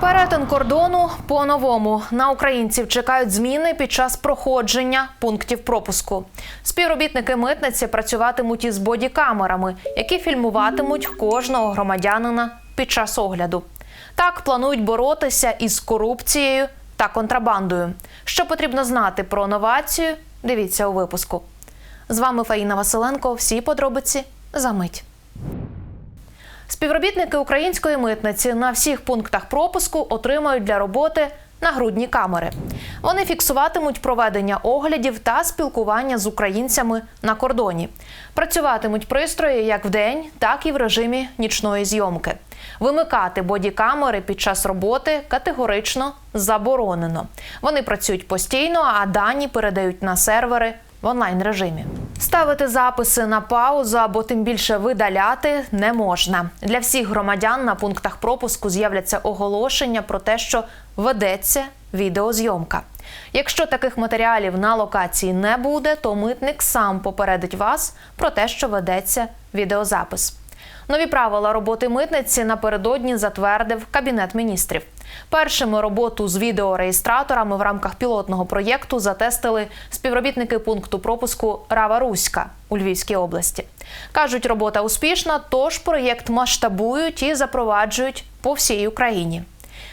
Перетин кордону по-новому на українців чекають зміни під час проходження пунктів пропуску. Співробітники митниці працюватимуть із бодікамерами, які фільмуватимуть кожного громадянина під час огляду. Так планують боротися із корупцією та контрабандою. Що потрібно знати про новацію? Дивіться у випуску. З вами Фаїна Василенко. Всі подробиці за мить. Співробітники української митниці на всіх пунктах пропуску отримають для роботи нагрудні камери. Вони фіксуватимуть проведення оглядів та спілкування з українцями на кордоні. Працюватимуть пристрої як вдень, так і в режимі нічної зйомки. Вимикати бодікамери під час роботи категорично заборонено. Вони працюють постійно, а дані передають на сервери в онлайн режимі. Ставити записи на паузу або тим більше видаляти не можна. Для всіх громадян на пунктах пропуску з'являться оголошення про те, що ведеться відеозйомка. Якщо таких матеріалів на локації не буде, то митник сам попередить вас про те, що ведеться відеозапис. Нові правила роботи митниці напередодні затвердив Кабінет міністрів. Першими роботу з відеореєстраторами в рамках пілотного проєкту затестили співробітники пункту пропуску Рава Руська у Львівській області. Кажуть, робота успішна, тож проєкт масштабують і запроваджують по всій Україні.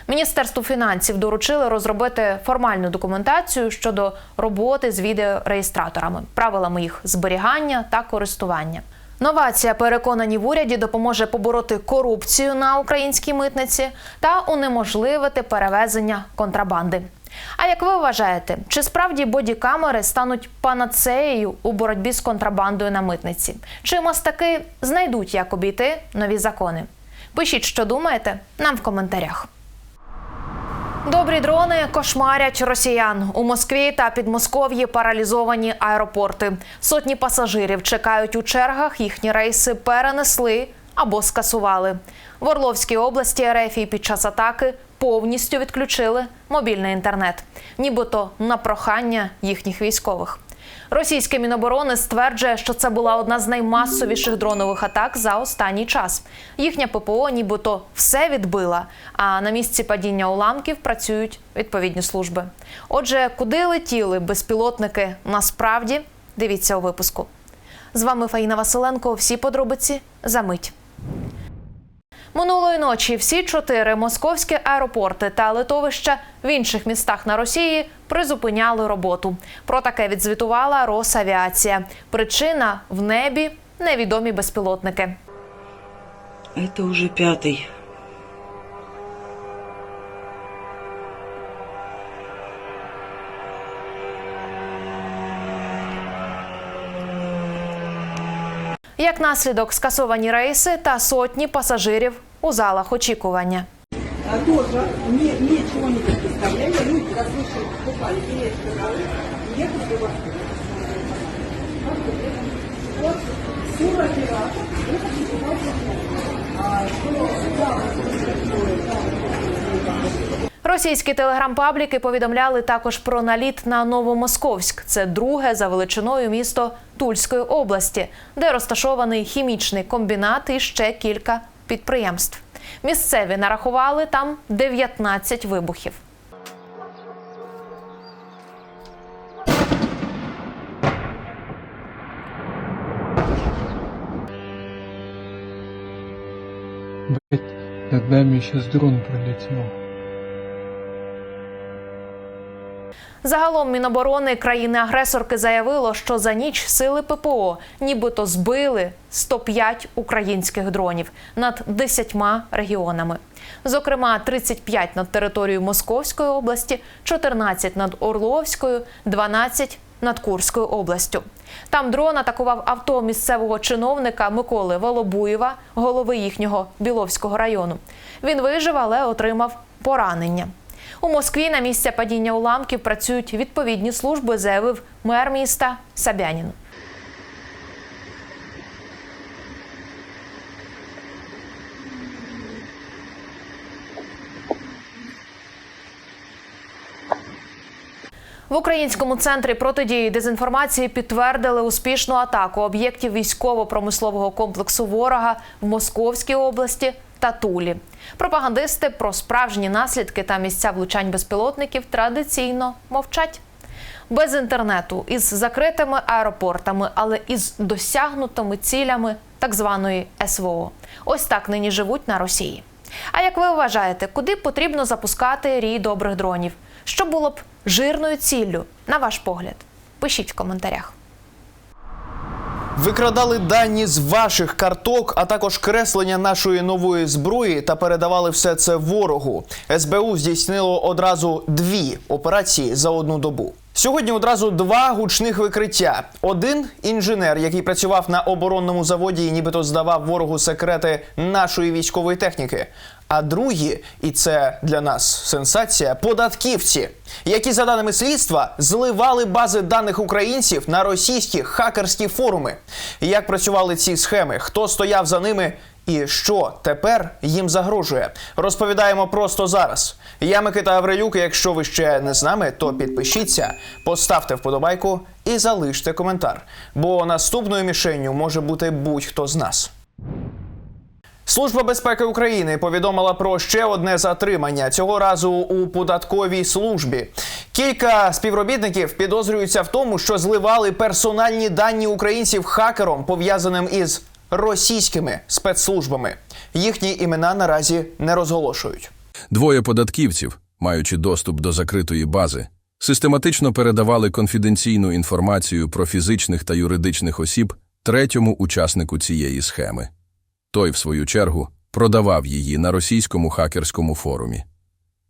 Міністерству фінансів доручили розробити формальну документацію щодо роботи з відеореєстраторами, правилами їх зберігання та користування. Новація, переконані в уряді, допоможе побороти корупцію на українській митниці та унеможливити перевезення контрабанди. А як ви вважаєте, чи справді бодікамери стануть панацеєю у боротьбі з контрабандою на митниці? Чи мастаки знайдуть, як обійти нові закони? Пишіть, що думаєте, нам в коментарях. Добрі дрони кошмарять росіян у Москві та Підмосков'ї паралізовані аеропорти. Сотні пасажирів чекають у чергах. Їхні рейси перенесли або скасували. В Орловській області РФ під час атаки повністю відключили мобільний інтернет, нібито на прохання їхніх військових. Російське міноборони стверджує, що це була одна з наймасовіших дронових атак за останній час. Їхня ППО нібито все відбила. А на місці падіння уламків працюють відповідні служби. Отже, куди летіли безпілотники насправді? Дивіться у випуску. З вами Фаїна Василенко. Всі подробиці за мить. Минулої ночі всі чотири московські аеропорти та литовища в інших містах на Росії призупиняли роботу. Про таке відзвітувала Росавіація. Причина в небі невідомі безпілотники. Це вже пятый. Як наслідок скасовані рейси та сотні пасажирів у залах очікування. а, тоже не, ничего не предоставляли. Люди, как слышали, покупали билеты на ролик, ехали в Вот, все оператор, это покупать а, что, Російські телеграм-пабліки повідомляли також про наліт на Новомосковськ. Це друге за величиною місто Тульської області, де розташований хімічний комбінат і ще кілька підприємств. Місцеві нарахували там 19 вибухів. Блять, над нами сейчас дрон пролетел. Загалом Міноборони країни-агресорки заявило, що за ніч сили ППО нібито збили 105 українських дронів над 10 регіонами. Зокрема, 35 над територією Московської області, 14 над Орловською, 12 над Курською областю. Там дрон атакував авто місцевого чиновника Миколи Волобуєва, голови їхнього Біловського району. Він вижив, але отримав поранення. У Москві на місце падіння уламків працюють відповідні служби, заявив мер міста Сабянін. В українському центрі протидії дезінформації підтвердили успішну атаку об'єктів військово-промислового комплексу ворога в Московській області та Тулі. Пропагандисти про справжні наслідки та місця влучань безпілотників традиційно мовчать. Без інтернету, із закритими аеропортами, але із досягнутими цілями так званої СВО. Ось так нині живуть на Росії. А як ви вважаєте, куди потрібно запускати рій добрих дронів? Що було б жирною ціллю, на ваш погляд? Пишіть в коментарях. Викрадали дані з ваших карток, а також креслення нашої нової зброї та передавали все це ворогу. СБУ здійснило одразу дві операції за одну добу. Сьогодні одразу два гучних викриття. Один інженер, який працював на оборонному заводі і нібито здавав ворогу секрети нашої військової техніки. А другі, і це для нас сенсація, податківці, які за даними слідства зливали бази даних українців на російські хакерські форуми. Як працювали ці схеми, хто стояв за ними і що тепер їм загрожує? Розповідаємо просто зараз. Я Микита Аврилюк. Якщо ви ще не з нами, то підпишіться, поставте вподобайку і залиште коментар. Бо наступною мішенню може бути будь-хто з нас. Служба безпеки України повідомила про ще одне затримання цього разу у податковій службі. Кілька співробітників підозрюються в тому, що зливали персональні дані українців хакером, пов'язаним із російськими спецслужбами. Їхні імена наразі не розголошують. Двоє податківців, маючи доступ до закритої бази, систематично передавали конфіденційну інформацію про фізичних та юридичних осіб третьому учаснику цієї схеми. Той, в свою чергу, продавав її на російському хакерському форумі.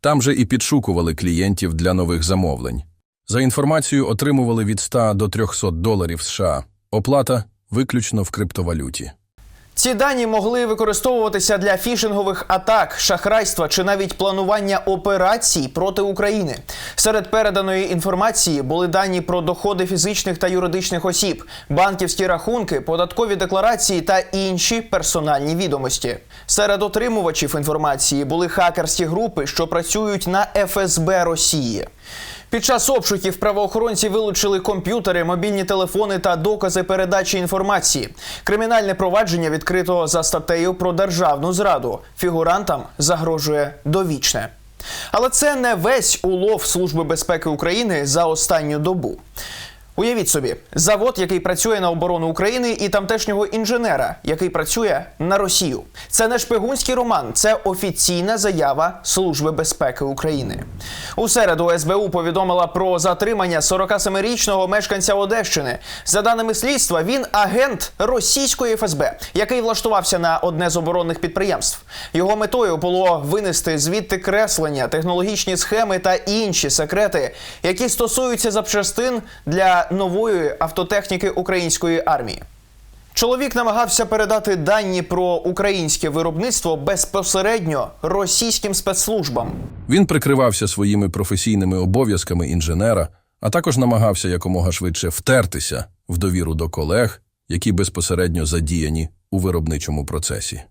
Там же і підшукували клієнтів для нових замовлень. За інформацією отримували від 100 до 300 доларів США. Оплата виключно в криптовалюті. Ці дані могли використовуватися для фішингових атак, шахрайства чи навіть планування операцій проти України. Серед переданої інформації були дані про доходи фізичних та юридичних осіб, банківські рахунки, податкові декларації та інші персональні відомості. Серед отримувачів інформації були хакерські групи, що працюють на ФСБ Росії. Під час обшуків правоохоронці вилучили комп'ютери, мобільні телефони та докази передачі інформації. Кримінальне провадження відкрито за статтею про державну зраду. Фігурантам загрожує довічне. Але це не весь улов Служби безпеки України за останню добу. Уявіть собі, завод, який працює на оборону України, і тамтешнього інженера, який працює на Росію. Це не шпигунський роман, це офіційна заява Служби безпеки України. У середу СБУ повідомила про затримання 47-річного мешканця Одещини. За даними слідства, він агент російської ФСБ, який влаштувався на одне з оборонних підприємств. Його метою було винести звідти креслення, технологічні схеми та інші секрети, які стосуються запчастин для нової автотехніки української армії. Чоловік намагався передати дані про українське виробництво безпосередньо російським спецслужбам. Він прикривався своїми професійними обов'язками інженера, а також намагався якомога швидше втертися в довіру до колег, які безпосередньо задіяні у виробничому процесі.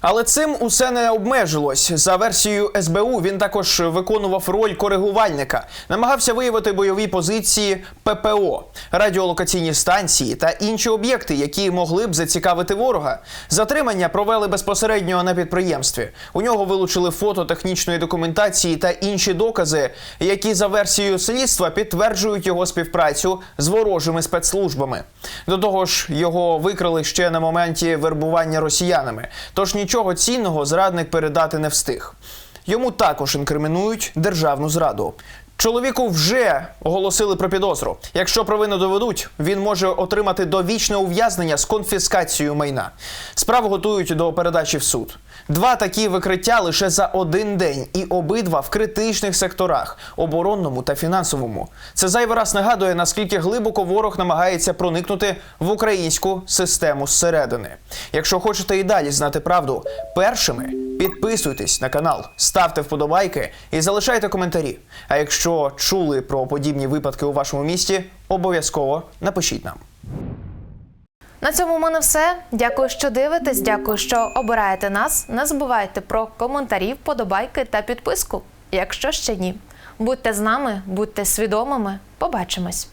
Але цим усе не обмежилось. За версією СБУ він також виконував роль коригувальника, намагався виявити бойові позиції ППО, радіолокаційні станції та інші об'єкти, які могли б зацікавити ворога. Затримання провели безпосередньо на підприємстві. У нього вилучили фото технічної документації та інші докази, які за версією слідства підтверджують його співпрацю з ворожими спецслужбами. До того ж, його викрили ще на моменті вербування росіянами. Тож нічого цінного зрадник передати не встиг. Йому також інкримінують державну зраду. Чоловіку вже оголосили про підозру. Якщо провину доведуть, він може отримати довічне ув'язнення з конфіскацією майна. Справу готують до передачі в суд. Два такі викриття лише за один день, і обидва в критичних секторах оборонному та фінансовому. Це зайвий раз нагадує, наскільки глибоко ворог намагається проникнути в українську систему зсередини. Якщо хочете і далі знати правду першими, підписуйтесь на канал, ставте вподобайки і залишайте коментарі. А якщо чули про подібні випадки у вашому місті, обов'язково напишіть нам. На цьому в мене все. Дякую, що дивитесь. Дякую, що обираєте нас. Не забувайте про коментарі, вподобайки та підписку. Якщо ще ні, будьте з нами, будьте свідомими. Побачимось.